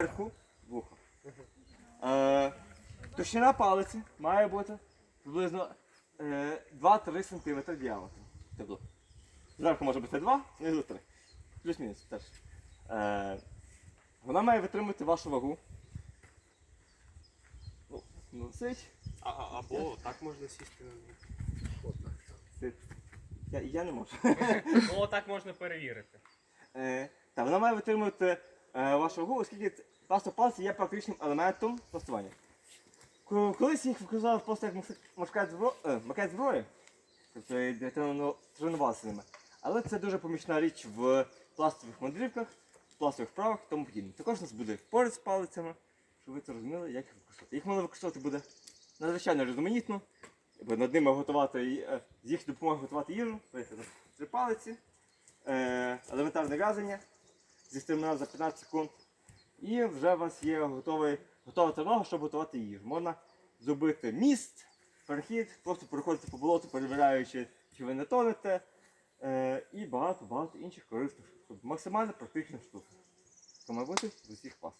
Вверху вухо. Е, товщина палиці має бути приблизно е, 2-3 см діаметром. Тобто, зверху може бути 2, знизу 3. Плюс-мінус теж. Е, вона має витримати вашу вагу. Ну, Носить. А, а, або так можна сісти на неї. Я, я не можу. Ну, так можна перевірити. Е, та вона має витримувати е, вашу оскільки ц- пластик палиці є практичним елементом пластування. Колись їх використовували просто як макет е, макет зброї, тобто тренувалися ними. Але це дуже помічна річ в пластових мандрівках, пластових вправах і тому подібне. Також у нас буде поряд з палицями, щоб ви це розуміли, як їх використовувати. Їх можна використовувати буде надзвичайно різноманітно, над ними готувати, е, з їх допомогою готувати їжу. Три палиці, елементарне в'язання зі стримана за 15 секунд. І вже у вас є готовий, готова тривога, щоб готувати їжу. Можна зробити міст, перехід, просто переходити по болоту, перевіряючи, чи ви не тонете. Е, і багато-багато інших корисних штук. Максимально практичних штук. Це має бути з усіх вас.